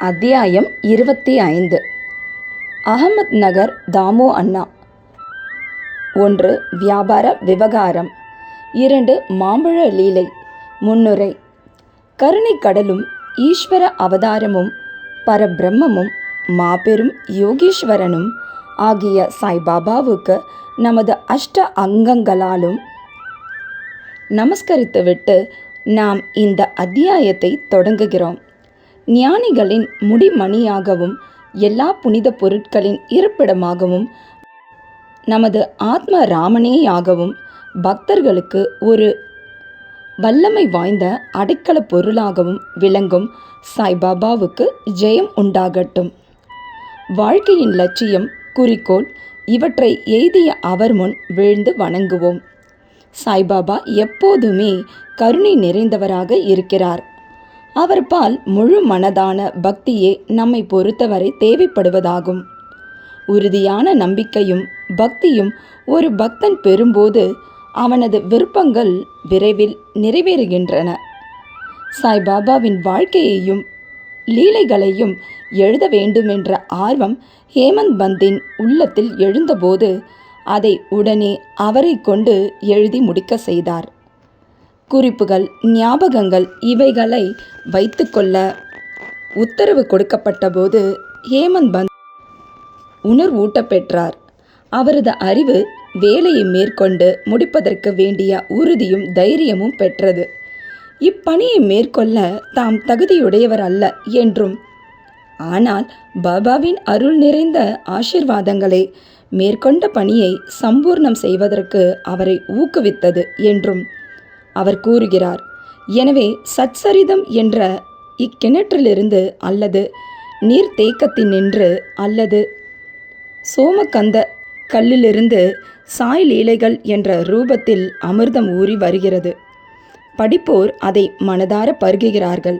அத்தியாயம் இருபத்தி ஐந்து. அகமத் நகர் தாமு அண்ணா. ஒன்று வியாபார விவகாரம். இரண்டு மாம்பழ லீலை. முன்னுரை. கருணை கடலும் ஈஸ்வர அவதாரமும் பரபிரம்மமும் மாபெரும் யோகீஸ்வரனும் ஆகிய சாய்பாபாவுக்கு நமது அஷ்ட அங்கங்களாலும் நமஸ்கரித்துவிட்டு நாம் இந்த அத்தியாயத்தை தொடங்குகிறோம். ஞானிகளின் முடிமணியாகவும் எல்லா புனித பொருட்களின் இருப்பிடமாகவும் நமது ஆத்ம ராமனேயாகவும் பக்தர்களுக்கு ஒரு வல்லமை வாய்ந்த அடைக்கல பொருளாகவும் விளங்கும் சாய்பாபாவுக்கு ஜெயம் உண்டாகட்டும். வாழ்க்கையின் லட்சியம் குறிக்கோள் இவற்றை எய்திய அவர் முன் வீழ்ந்து வணங்குவோம். சாய்பாபா எப்போதுமே கருணை நிறைந்தவராக இருக்கிறார். அவர் பால் முழு மனதான பக்தியே நம்மை பொறுத்தவரை தேவைப்படுவதாகும். உறுதியான நம்பிக்கையும் பக்தியும் ஒரு பக்தன் பெறும்போது அவனது விருப்பங்கள் விரைவில் நிறைவேறுகின்றன. சாய்பாபாவின் வாழ்க்கையையும் லீலைகளையும் எழுத வேண்டுமென்ற ஆர்வம் ஹேமந்த் பந்தின் உள்ளத்தில் எழுந்தபோது அதை உடனே அவரை கொண்டு எழுதி முடிக்க செய்தார். குறிப்புகள் ஞாபகங்கள் இவைகளை வைத்துக்கொள்ள உத்தரவு கொடுக்கப்பட்டபோது ஹேமந்த் பந்த் உணர்வூட்டப் பெற்றார் அவரது அறிவு வேலையை மேற்கொண்டு முடிப்பதற்கு வேண்டிய உறுதியும் தைரியமும் பெற்றது. இப்பணியை மேற்கொள்ள தாம் தகுதியுடையவர் அல்ல என்றும் ஆனால் பாபாவின் அருள் நிறைந்த ஆசிர்வாதங்களை மேற்கொண்ட பணியை சம்பூர்ணம் செய்வதற்கு அவரை ஊக்குவித்தது என்றும் அவர் கூறுகிறார் எனவே சச்சரிதம் என்ற இக்கிணற்றிலிருந்து அல்லது நீர்த்தேக்கத்தினின்று அல்லது சோமகந்த கல்லிலிருந்து சாய் லீலைகள் என்ற ரூபத்தில் அமிர்தம் ஊறி வருகிறது. படிப்போர் அதை மனதார பருகுகிறார்கள்.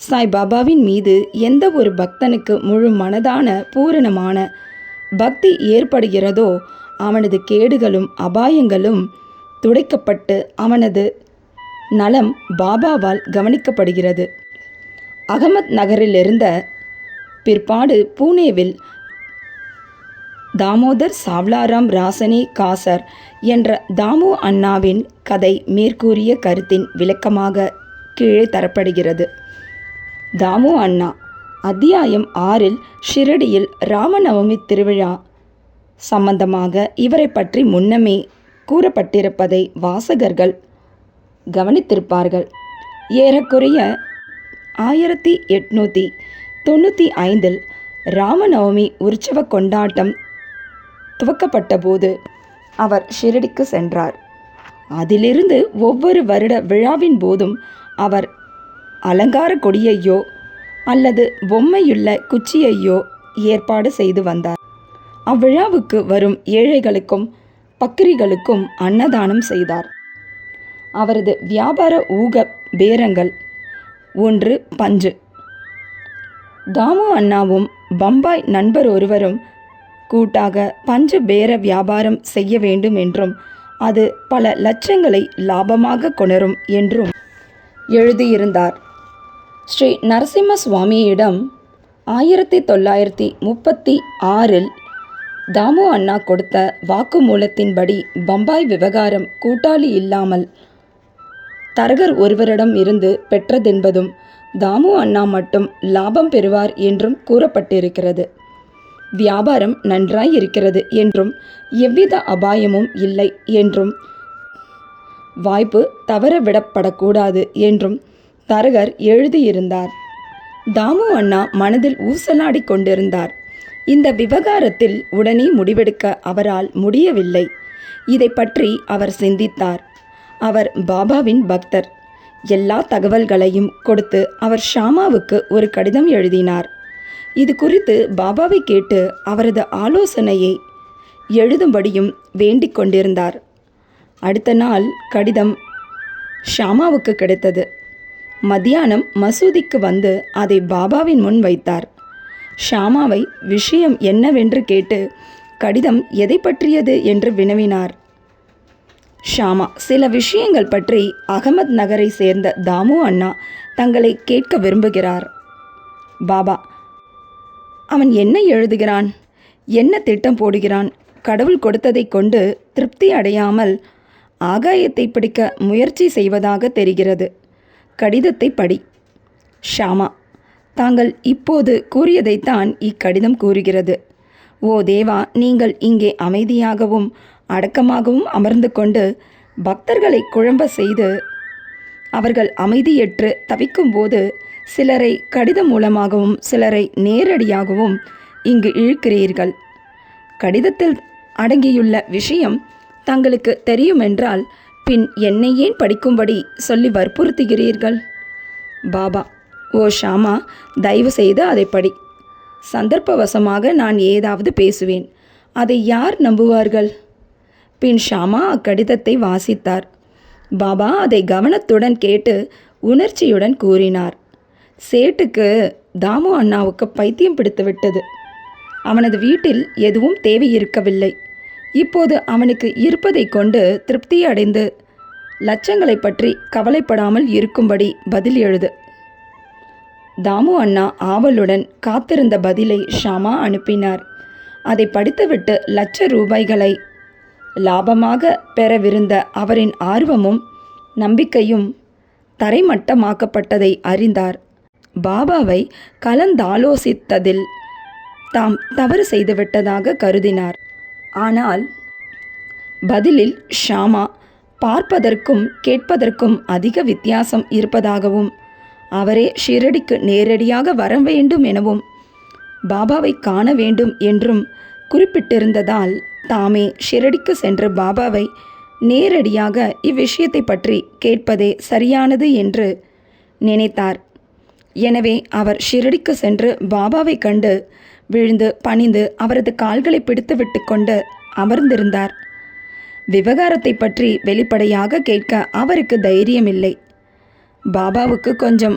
சாய் பாபாவின் மீது எந்த ஒரு பக்தனுக்கு முழு மனதான பூரணமான பக்தி ஏற்படுகிறதோ அவனது கேடுகளும் அபாயங்களும் துடைக்கப்பட்டு அவனது நலம் பாபாவால் கவனிக்கப்படுகிறது. அகமத் நகரிலிருந்த பிற்பாடு பூனேவில் தாமோதர் சாவ்லாராம் ராசனே காசர் என்ற தாமு அண்ணாவின் கதை மேற்கூறிய கருத்தின் விளக்கமாக கீழே தரப்படுகிறது. தாமு அண்ணா அத்தியாயம் ஆறில் ஷிரடியில் ராமநவமி திருவிழா சம்பந்தமாக இவரை பற்றி முன்னமே கூறப்பட்டிருப்பதை வாசகர்கள் கவனித்திருப்பார்கள். ஏறக்குறைய ஆயிரத்தி எட்நூற்றி தொண்ணூற்றி ஐந்தில் ராமநவமி உற்சவ கொண்டாட்டம் துவக்கப்பட்டபோது அவர் ஷிரடிக்கு சென்றார். அதிலிருந்து ஒவ்வொரு வருட விழாவின் போதும் அவர் அலங்கார கொடியையோ அல்லது பொம்மையுள்ள குச்சியையோ ஏற்பாடு செய்து வந்தார். அவ்விழாவுக்கு வரும் ஏழைகளுக்கும் பக்ரிகளுக்கும் அன்னதானம் செய்தார். அவரது வியாபார ஊக பேரங்கள் ஒன்று பஞ்சு. தாமு அண்ணாவும் பம்பாய் நண்பர் ஒருவரும் கூட்டாக பஞ்சு பேர வியாபாரம் செய்ய வேண்டும் என்றும் அது பல லட்சங்களை லாபமாக கொணரும் என்றும் எழுதியிருந்தார். ஸ்ரீ நரசிம்ம சுவாமியிடம் ஆயிரத்தி தொள்ளாயிரத்தி முப்பத்தி ஆறில் தாமு அண்ணா கொடுத்த வாக்குமூலத்தின்படி பம்பாய் விவகாரம் கூட்டாளி இல்லாமல் தரகர் ஒருவரிடம் இருந்து பெற்றதென்பதும் தாமு அண்ணா மட்டும் லாபம் பெறுவார் என்றும் கூறப்பட்டிருக்கிறது. வியாபாரம் நன்றாய் இருக்கிறது என்றும் எவ்வித அபாயமும் இல்லை என்றும் வாய்ப்பு தவறவிடப்படக்கூடாது என்றும் தரகர் எழுதியிருந்தார். தாமு அண்ணா மனதில் ஊசலாடி கொண்டிருந்தார். இந்த விவகாரத்தில் உடனே முடிவெடுக்க அவரால் முடியவில்லை. இதை பற்றி அவர் சிந்தித்தார். அவர் பாபாவின் பக்தர். எல்லா தகவல்களையும் கொடுத்து அவர் ஷாமாவுக்கு ஒரு கடிதம் எழுதினார். இது குறித்து பாபாவை கேட்டு அவரது ஆலோசனையை எழுதும்படியும் வேண்டிக் கொண்டிருந்தார். அடுத்த நாள் கடிதம் ஷாமாவுக்கு கிடைத்தது. மத்தியானம் மசூதிக்கு வந்து அதை பாபாவின் முன் வைத்தார். ஷாமாவை விஷயம் என்னவென்று கேட்டு கடிதம் எதை பற்றியது என்று வினவினார். ஷாமா சில விஷயங்கள் பற்றி அகமத் நகரை சேர்ந்த தாமு அண்ணா தங்களை கேட்க விரும்புகிறார். பாபா அவன் என்ன எழுதுகிறான்? என்ன திட்டம் போடுகிறான்? கடவுள் கொடுத்ததை கொண்டு திருப்தி அடையாமல் ஆகாயத்தை பிடிக்க முயற்சி செய்வதாக தெரிகிறது. கடிதத்தை படி ஷாமா தாங்கள் இப்போது கூறியதைத்தான் இக்கடிதம் கூறுகிறது. ஓ தேவா நீங்கள் இங்கே அமைதியாகவும் அடக்கமாகவும் அமர்ந்து கொண்டு பக்தர்களை குழம்ப செய்து அவர்கள் அமைதியற்று தவிக்கும்போது சிலரை கடிதம் மூலமாகவும் சிலரை நேரடியாகவும் இங்கு இழுக்கிறீர்கள். கடிதத்தில் அடங்கியுள்ள விஷயம் தங்களுக்கு தெரியுமென்றால் பின் என்னை ஏன் படிக்கும்படி சொல்லி வற்புறுத்துகிறீர்கள்? பாபா ஓ ஷாமா தயவு செய்து அதை படி. சந்தர்ப்பவசமாக நான் ஏதாவது பேசுவேன். அதை யார் நம்புவார்கள்? பின் ஷாமா அக்கடிதத்தை வாசித்தார். பாபா அதை கவனத்துடன் கேட்டு உணர்ச்சியுடன் கூறினார். சேட்டுக்கு தாமு அண்ணாவுக்கு பைத்தியம் பிடித்து விட்டது. அவனது வீட்டில் எதுவும் தேவை இருக்கவில்லை இப்போது அவனுக்கு இருப்பதை கொண்டு திருப்தி அடைந்து லட்சங்களை பற்றி கவலைப்படாமல் இருக்கும்படி பதில் எழுது. தாமு அண்ணா ஆவலுடன் காத்திருந்த பதிலை ஷாமா அனுப்பினார். அதை படித்துவிட்டு லட்ச ரூபாய்களை லாபமாக பெறவிருந்த அவரின் ஆர்வமும் நம்பிக்கையும் தரைமட்டமாக்கப்பட்டதை அறிந்தார். பாபாவை கலந்தாலோசித்ததில் தாம் தவறு செய்துவிட்டதாக கருதினார். ஆனால் பதிலில் ஷாமா பார்ப்பதற்கும் கேட்பதற்கும் அதிக வித்தியாசம் இருப்பதாகவும் அவரே ஷிரடிக்கு நேரடியாக வர வேண்டும் எனவும் பாபாவை காண வேண்டும் என்றும் குறிப்பிட்டிருந்ததால் தாமே ஷிரடிக்கு சென்று பாபாவை நேரடியாக இவ்விஷயத்தை பற்றி கேட்பதே சரியானது என்று நினைத்தார். எனவே அவர் ஷிரடிக்கு சென்று பாபாவை கண்டு விழுந்து பணிந்து அவரது கால்களை பிடித்துவிட்டு கொண்டு அமர்ந்திருந்தார். விவகாரத்தை பற்றி வெளிப்படையாக கேட்க அவருக்கு தைரியமில்லை. பாபாவுக்கு கொஞ்சம்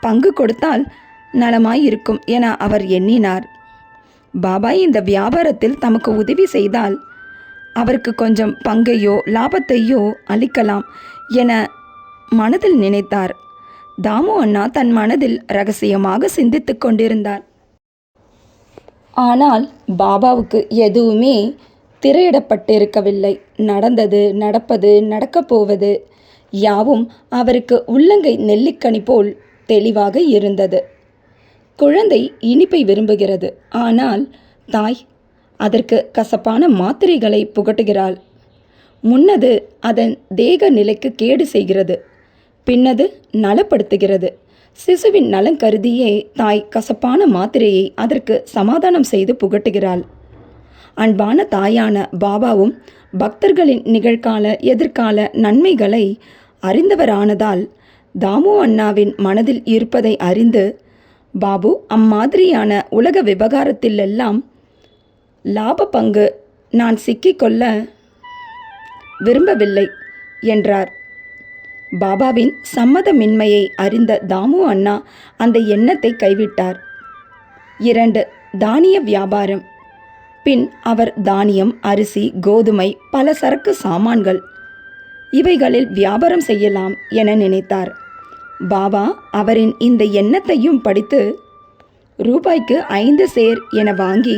பங்கு கொடுத்தால் நலமாயிருக்கும் என அவர் எண்ணினார். பாபா இந்த வியாபாரத்தில் தமக்கு உதவி செய்தால் அவருக்கு கொஞ்சம் பங்கையோ லாபத்தையோ அளிக்கலாம் என மனதில் நினைத்தார். தாமு அண்ணா தன் மனதில் ரகசியமாக சிந்தித்துக் கொண்டிருந்தார். ஆனால் பாபாவுக்கு எதுவுமே திரையிடப்பட்டிருக்கவில்லை. நடந்தது நடப்பது நடக்கப் போவது யாவும் அவருக்கு உள்ளங்கை நெல்லிக்கனி போல் தெளிவாக இருந்தது. குழந்தை இனிப்பை விரும்புகிறது. ஆனால் தாய் அதற்கு கசப்பான மாத்திரைகளை புகட்டுகிறாள். முன்னது அதன் தேக நிலைக்கு கேடு செய்கிறது. பின்னது நலப்படுத்துகிறது. சிசுவின் நலன் கருதியே தாய் கசப்பான மாத்திரையை அதற்கு சமாதானம் செய்து புகட்டுகிறாள். அன்பான தாயான பாபாவும் பக்தர்களின் நிகழ்கால எதிர்கால நன்மைகளை அறிந்தவரானதால் தாமு அண்ணாவின் மனதில் இருப்பதை அறிந்து பாபு அம்மாதிரியான உலக விவகாரத்திலெல்லாம் லாப பங்கு நான் சிக்கிக்கொள்ள விரும்பவில்லை என்றார். பாபாவின் சம்மதமின்மையை அறிந்த தாமு அண்ணா அந்த எண்ணத்தை கைவிட்டார். இரண்டு தானிய வியாபாரம். பின் அவர் தானியம் அரிசி கோதுமை பல சரக்கு சாமான்கள் இவைகளில் வியாபாரம் செய்யலாம் என நினைத்தார். பாபா அவரின் இந்த எண்ணத்தையும் படித்து ரூபாய்க்கு ஐந்து சேர் என வாங்கி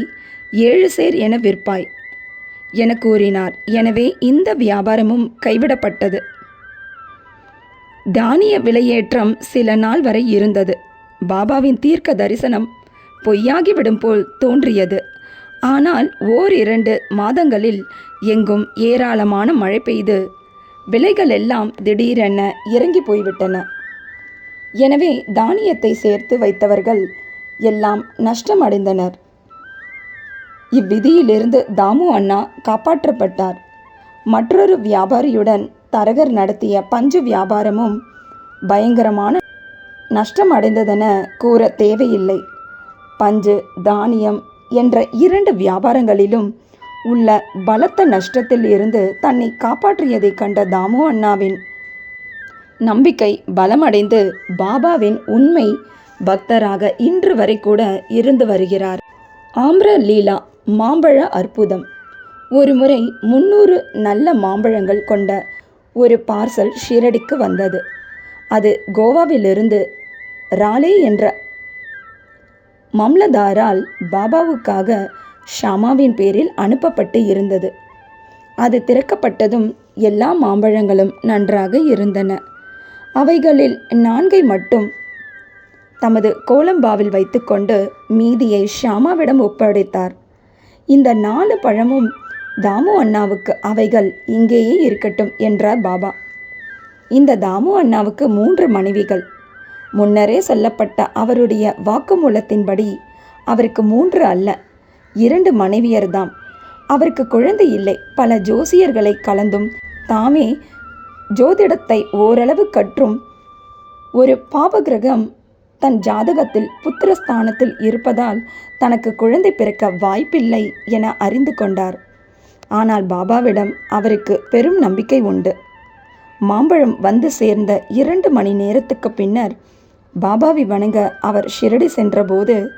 ஏழு சேர் என விற்பாய் என கூறினார். எனவே இந்த வியாபாரமும் கைவிடப்பட்டது. தானிய விலையேற்றம் சில நாள் வரை இருந்தது. பாபாவின் தீர்க்க தரிசனம் பொய்யாகிவிடும் போல் தோன்றியது. ஆனால் ஓரிரண்டு மாதங்களில் எங்கும் ஏராளமான மழை பெய்து விலைகள் எல்லாம் திடீரென இறங்கி போய்விட்டன. எனவே தானியத்தை சேர்த்து வைத்தவர்கள் எல்லாம் நஷ்டமடைந்தனர். இவ்விதியிலிருந்து தாமு அண்ணா காப்பாற்றப்பட்டார். மற்றொரு வியாபாரியுடன் தரகர் நடத்திய பஞ்சு வியாபாரமும் பயங்கரமான நஷ்டம் அடைந்ததென கூற தேவையில்லை. பஞ்சு தானியம் என்ற இரண்டு வியாபாரங்களிலும் உள்ள பலத்த நஷ்டத்தில் இருந்து தன்னை காப்பாற்றியதை கண்ட தாமு அண்ணாவின் நம்பிக்கை பலமடைந்து பாபாவின் உண்மை பக்தராக இன்று வரை கூட இருந்து வருகிறார். ஆம்ர லீலா மாம்பழ அற்புதம். ஒருமுறை முன்னூறு நல்ல மாம்பழங்கள் கொண்ட ஒரு பார்சல் ஷீரடிக்கு வந்தது. அது கோவாவிலிருந்து ராலே என்ற மம்லதாரால் பாபாவுக்காக ஷாமாவின் பேரில் அனுப்பப்பட்டு இருந்தது. அது திறக்கப்பட்டதும் எல்லா மாம்பழங்களும் நன்றாக இருந்தன. அவைகளில் நான்கை மட்டும் தமது கோலம்பாவில் வைத்துக்கொண்டு மீதியை ஷாமாவிடம் ஒப்படைத்தார். இந்த நாலு பழமும் தாமு அண்ணாவுக்கு அவைகள் இங்கேயே இருக்கட்டும் என்றார் பாபா. இந்த தாமு அண்ணாவுக்கு மூன்று மனைவிகள். முன்னரே சொல்லப்பட்ட அவருடைய வாக்குமூலத்தின்படி அவருக்கு மூன்று அல்ல இரண்டு மனைவியர்தாம். அவருக்கு குழந்தை இல்லை. பல ஜோசியர்களை கலந்தும் தாமே ஜோதிடத்தை ஓரளவு கற்றும் ஒரு பாபகிரகம் தன் ஜாதகத்தில் புத்திரஸ்தானத்தில் இருப்பதால் தனக்கு குழந்தை பிறக்க வாய்ப்பில்லை என அறிந்து கொண்டார். ஆனால் பாபாவிடம் அவருக்கு பெரும் நம்பிக்கை உண்டு. மாம்பழம் வந்து சேர்ந்த இரண்டு மணி நேரத்துக்கு பின்னர் பாபாவை வணங்க அவர் ஷிரடி சென்றபோது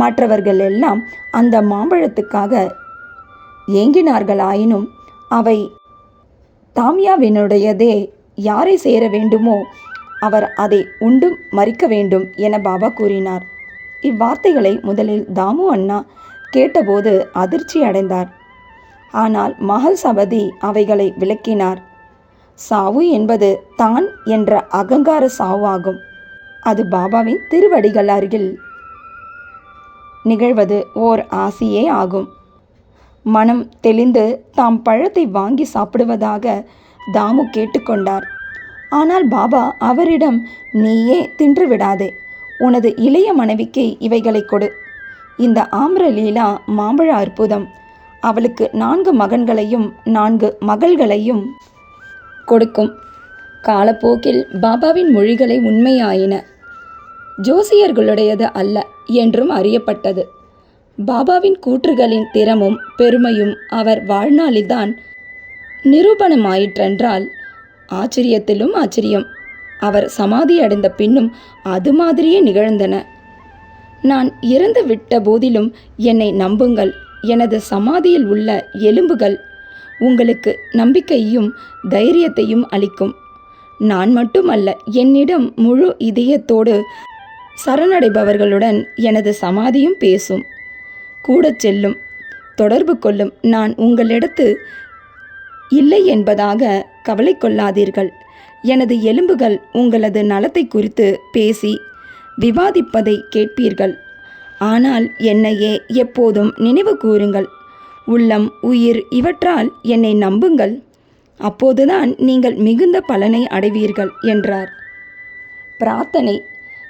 மற்றவர்கள் எல்லாம் அந்த மாம்பழத்துக்காக ஏங்கினார்களாயினும் அவை தாமியாவினுடையதே யாரை சேர வேண்டுமோ அவர் அதை உண்டு மறிக்க வேண்டும் என பாபா கூறினார். இவ்வார்த்தைகளை முதலில் தாமு அண்ணா கேட்டபோது அதிர்ச்சி அடைந்தார். ஆனால் மகள் சபதி அவைகளை விளக்கினார். சாவு என்பது தான் என்ற அகங்கார சாவாகும் அது பாபாவின் திருவடிகள் அருகில் நிகழ்வது ஓர் ஆசியே ஆகும். மனம் தெளிந்து தாம் பழத்தை வாங்கி சாப்பிடுவதாக தாமு கேட்டுக்கொண்டார் ஆனால் பாபா அவரிடம் நீயே தின்று விடாதே. உனது இளைய மனைவிக்கு இவைகளை கொடு. இந்த ஆம்ரலீலா மாம்பழ அற்புதம். அவளுக்கு நான்கு மகன்களையும் நான்கு மகள்களையும் கொடுக்கும். காலப்போக்கில் பாபாவின் மொழிகளை உண்மையாயின. ஜோசியர்களுடையது அல்ல. என்றும் அறியப்பட்டது. பாபாவின் கூற்றுகளின் திறமும் பெருமையும் அவர் வாழ்நாளில்தான் நிரூபணமாயிற்றென்றால் ஆச்சரியத்திலும் ஆச்சரியம். அவர் சமாதி அடைந்த பின்னும் அது மாதிரியே நிகழ்ந்தன. நான் இறந்து விட்ட போதிலும் என்னை நம்புங்கள். எனது சமாதியில் உள்ள எலும்புகள் உங்களுக்கு நம்பிக்கையும் தைரியத்தையும் அளிக்கும். நான் மட்டுமல்ல என்னிடம் முழு இதயத்தோடு சரணடைபவர்களுடன் எனது சமாதியும் பேசும். கூடச் செல்லும். தொடர்பு கொள்ளும். நான் உங்களிடத்து இல்லை என்பதாக கவலை கொள்ளாதீர்கள். எனது எலும்புகள் உங்களது நலத்தை குறித்து பேசி விவாதிப்பதை கேட்பீர்கள். ஆனால் என்னையே எப்போதும் நினைவு கூறுங்கள். உள்ளம் உயிர் இவற்றால் என்னை நம்புங்கள். அப்போதுதான் நீங்கள் மிகுந்த பலனை அடைவீர்கள் என்றார். பிரார்த்தனை.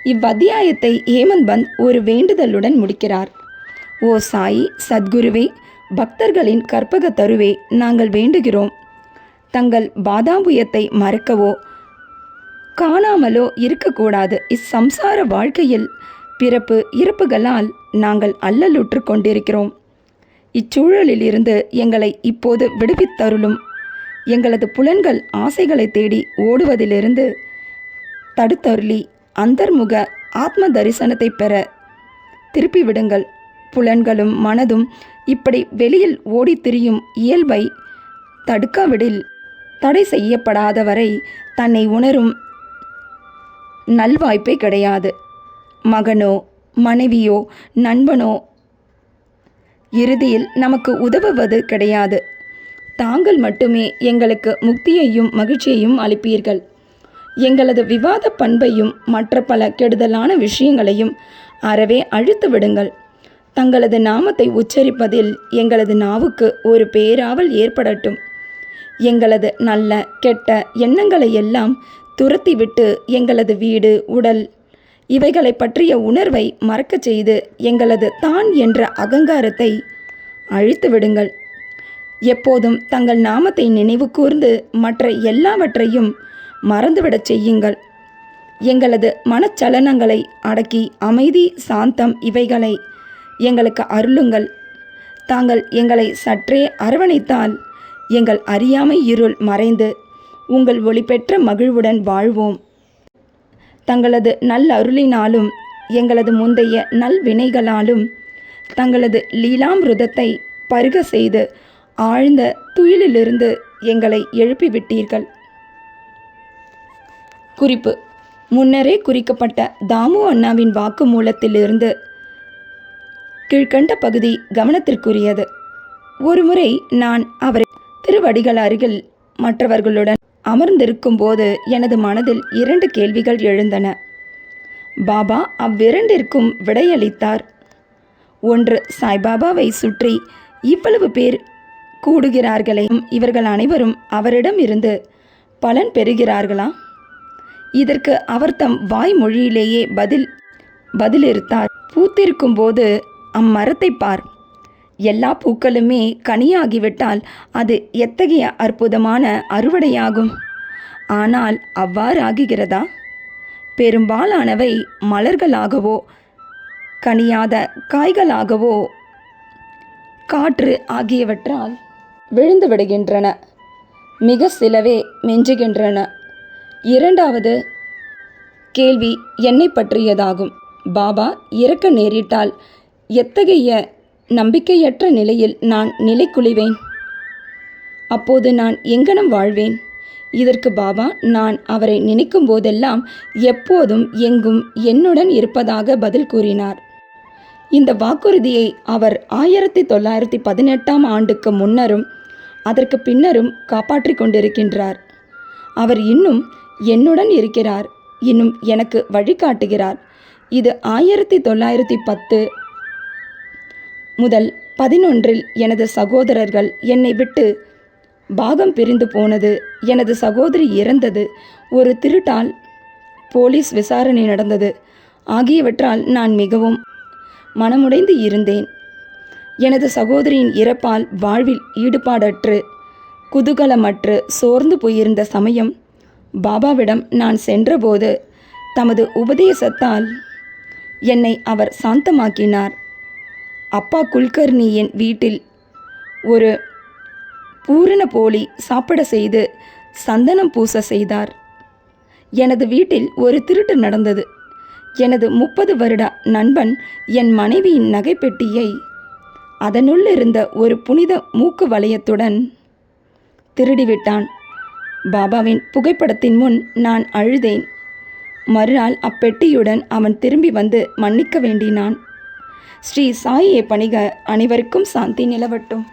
இவ்வத்தியாயத்தை ஹேமந்த் பந்த் ஒரு வேண்டுதலுடன் முடிக்கிறார். ஓ சாயி சத்குருவே பக்தர்களின் கற்பக தருவே நாங்கள் வேண்டுகிறோம். தங்கள் பாதாம்புயத்தை மறக்கவோ காணாமலோ இருக்கக்கூடாது. இச்சம்சார வாழ்க்கையில் பிறப்பு இறப்புகளால் நாங்கள் அல்லலுற்று கொண்டிருக்கிறோம். இச்சூழலில் இருந்து எங்களை இப்போது விடுவித்தருளும் எங்களது புலன்கள் ஆசைகளை தேடி ஓடுவதிலிருந்து தடுத்தருளி அந்தர்முக ஆத்ம தரிசனத்தை பெற திருப்பி விடுங்கள் புலன்களும் மனதும் இப்படி வெளியில் ஓடித் திரியும் இயல்பை தடுக்காவிடில் தடை செய்யப்படாத வரை தன்னை உணரும் நல்வாய்ப்பே கிடையாது. மகனோ மனைவியோ நண்பனோ இறுதியில் நமக்கு உதவுவது கிடையாது. தாங்கள் மட்டுமே எங்களுக்கு முக்தியையும் மகிழ்ச்சியையும் அளிப்பீர்கள். எங்களது விவாத பண்பையும் மற்ற பல கெடுதலான விஷயங்களையும் அறவே அழித்து விடுங்கள். தங்களது நாமத்தை உச்சரிப்பதில் எங்களது நாவுக்கு ஒரு பேராவல் ஏற்படட்டும். எங்களது நல்ல கெட்ட எண்ணங்களை எல்லாம் துரத்திவிட்டு எங்களது வீடு உடல் இவைகளை பற்றிய உணர்வை மறக்கச் செய்து எங்களது தான் என்ற அகங்காரத்தை அழித்து விடுங்கள். எப்போதும் தங்கள் நாமத்தை நினைவு கூர்ந்து மற்ற எல்லாவற்றையும் மறந்துவிடச் செய்யுங்கள். எங்களது மனச்சலனங்களை அடக்கி அமைதி சாந்தம் இவைகளை எங்களுக்கு அருளுங்கள். தாங்கள் எங்களை சற்றே அரவணைத்தால் எங்கள் அறியாமை இருள் மறைந்து உங்கள் ஒளிபெற்ற மகிழ்வுடன் வாழ்வோம். தங்களது நல்லருளினாலும் எங்களது முந்தைய நல்வினைகளாலும் தங்களது லீலாமிருதத்தை பருக செய்து ஆழ்ந்த துயிலிலிருந்து எங்களை எழுப்பிவிட்டீர்கள். குறிப்பு. முன்னரே குறிக்கப்பட்ட தாமு அண்ணாவின் வாக்குமூலத்திலிருந்து கீழ்கண்ட பகுதி கவனத்திற்குரியது. ஒருமுறை நான் அவரை திருவடிகள் அருகில் மற்றவர்களுடன் அமர்ந்திருக்கும் போது எனது மனதில் இரண்டு கேள்விகள் எழுந்தன. பாபா அவ்விரண்டிற்கும் விடையளித்தார். ஒன்று சாய்பாபாவை சுற்றி இவ்வளவு பேர் கூடுகிறார்களே இவர்கள் அனைவரும் அவரிடம் இருந்து பலன் பெறுகிறார்களா? இதற்கு அவர் தம் வாய்மொழியிலேயே பதில் பதிலிருத்தார். பூத்திருக்கும் போது அம்மரத்தை பார். எல்லா பூக்களுமே கனியாகிவிட்டால் அது எத்தகைய அற்புதமான அறுவடையாகும்? ஆனால் அவ்வாறு ஆகுகிறதா பெரும்பாலானவை மலர்களாகவோ கனியாத காய்களாகவோ காற்று ஆகியவற்றால் விழுந்து விடுகின்றன. மிக சிலவே மெஞ்சுகின்றன. இரண்டாவது கேள்வி என்னை பற்றியதாகும். பாபா இறக்க நேரிட்டால் எத்தகைய நம்பிக்கையற்ற நிலையில் நான் நிலைக்குழிவேன் அப்போது நான் எங்கனம் வாழ்வேன்? இதற்கு பாபா நான் அவரை நினைக்கும் போதெல்லாம் எப்போதும் எங்கும் என்னுடன் இருப்பதாக பதில் கூறினார். இந்த வாக்குறுதியை அவர் ஆயிரத்தி தொள்ளாயிரத்தி பதினெட்டாம் ஆண்டுக்கு முன்னரும் அதற்கு பின்னரும் காப்பாற்றிக் கொண்டிருக்கின்றார். அவர் இன்னும் என்னுடன் இருக்கிறார். இன்னும் எனக்கு வழிகாட்டுகிறார். இது ஆயிரத்தி தொள்ளாயிரத்தி பத்து முதல் பதினொன்றில் எனது சகோதரர்கள் என்னை விட்டு பாகம் பிரிந்து போனது. எனது சகோதரி இறந்தது. ஒரு திருட்டால் போலீஸ் விசாரணை நடந்தது. ஆகியவற்றால் நான் மிகவும் மனமுடைந்து இருந்தேன். எனது சகோதரியின் இறப்பால் வாழ்வில் ஈடுபாடற்று குதூகலமற்று சோர்ந்து போயிருந்த சமயம் பாபாவிடம் நான் சென்றபோது தமது உபதேசத்தால் என்னை அவர் சாந்தமாக்கினார். அப்பா குல்கர்னியின் வீட்டில் ஒரு பூரண போலி சாப்பிட செய்து சந்தனம் பூச செய்தார். எனது வீட்டில் ஒரு திருட்டு நடந்தது. எனது முப்பது வருட நண்பன் என் மனைவியின் நகைப்பெட்டியை அதனுள்ளிருந்த ஒரு புனித மூக்கு வளையத்துடன் திருடிவிட்டான். பாபாவின் புகைப்படத்தின் முன் நான் அழுதேன். மறுநாள் அப்பெட்டியுடன் அவன் திரும்பி வந்து மன்னிக்க வேண்டினான். ஸ்ரீ சாயியை பணிக அனைவருக்கும் சாந்தி நிலவட்டும்.